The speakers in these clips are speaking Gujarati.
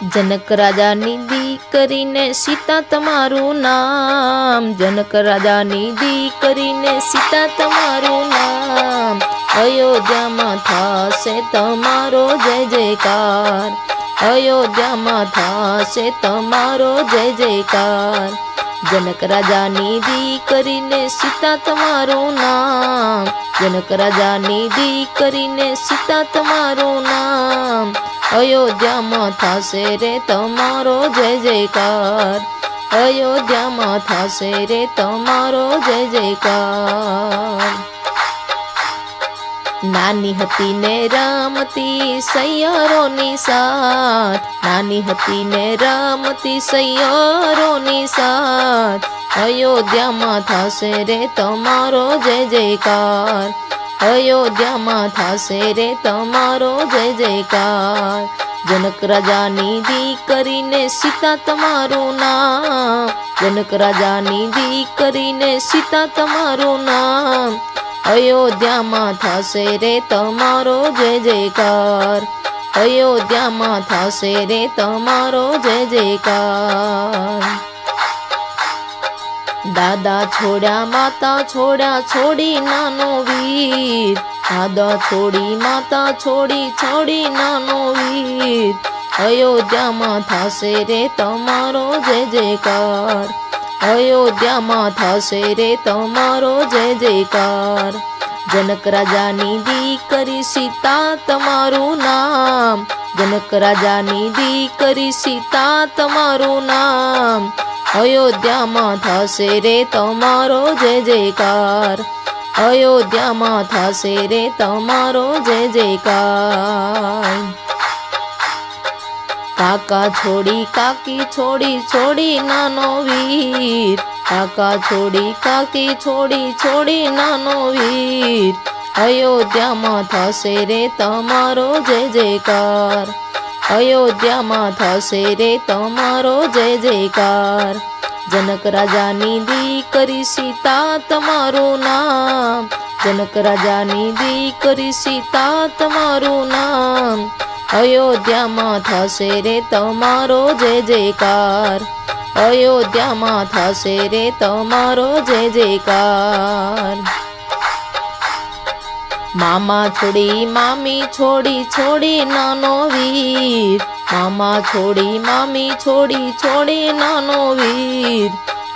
જનક રાજાની દીકરીને સીતા તમારું નામ. જનક રાજાની દીકરીને સીતા તમારું નામ. અયોધ્યામાં થશે તમારો જય જયકાર. અયોધ્યામાં થશે તમારો જય જયકાર. જનક રાજાની દીકરીને સીતા તમારું નામ. જનક રાજાની દીકરીને સીતા તમારું નામ. અયોધ્યામાં થશે રે તમારો જય જયકાર. અયોધ્યામાં થશે રે તમારો જય જયકાર. નાની હતી ને રામતી સૈયરોની સાથ. નાની હતી ને રામતી સૈયરોની સાથ. અયોધ્યામાં થશે રે તમારો જય જયકાર. અયોધ્યામાં થશે રે તમારો જય જયકાર. જનક રાજાની દીકરીને સીતા તમારું નામ. જનક રાજાની દીકરીને સીતા તમારું નામ. અયોધ્યામાં થશે રે તમારો જય જયકાર. અયોધ્યામાં થશે રે તમારો જય જયકાર. દાદા છોડ્યા, માતા છોડ્યા, છોડી નાનો વીર. દાદા છોડી, માતા છોડી છોડી નાનો વીર. અયોધ્યામાં થશે રે તમારો જય જયકાર. અયોધ્યામાં થશે રે તમારો જય જયકાર. જનક રાજાની દીકરી સીતા તમારું નામ. જનક રાજાની દીકરી સીતા તમારું નામ. અયોધ્યામાં થશે રે તમારો જય જયકાર અયોધ્યામાં થશે રે તમારો જય જયકાર કાકા છોડી કાકી છોડી છોડી નાનો વીર કાકા છોડી કાકી છોડી છોડી નાનો વીર અયોધ્યામાં થશે રે તમારો જય જયકાર અયોધ્યામાં થશે રે તમારો જય જયકાર. જનક રાજાની દીકરી સીતા તમારું નામ. જનક રાજાની દીકરી સીતા તમારું નામ. અયોધ્યામાં થશે રે તમારો જય જયકાર. અયોધ્યામાં થશે રે તમારો જય જયકાર. મામા છોડી, મામી છોડી છોડી નાનો વીર. મામા છોડી, મામી છોડી છોડી નાનો વીર.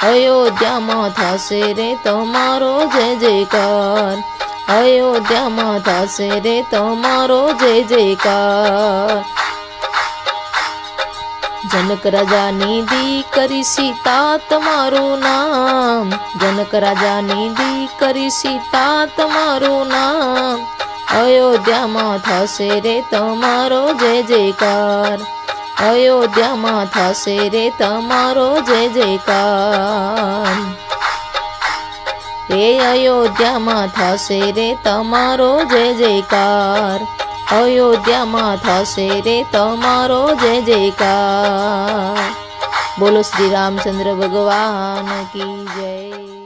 અયોધ્યામાં થશે રે તમારો જય જયકાર. અયોધ્યામાં થશે રે તમારો જય જયકાર. જનક રાજાની દીકરી સીતા તમારું નામ. જનક રાજાની દીકરી સીતા તમારું નામ. અયોધ્યામાં થશે રે તમારો જય જયકાર. અયોધ્યામાં થશે રે તમારો જય જયકાર. રે અયોધ્યામાં થશે રે તમારો જય જયકાર. અયોધ્યામાં થશે રે તમારો જય જયકાર. બોલો શ્રી રામચંદ્ર ભગવાન કી જય.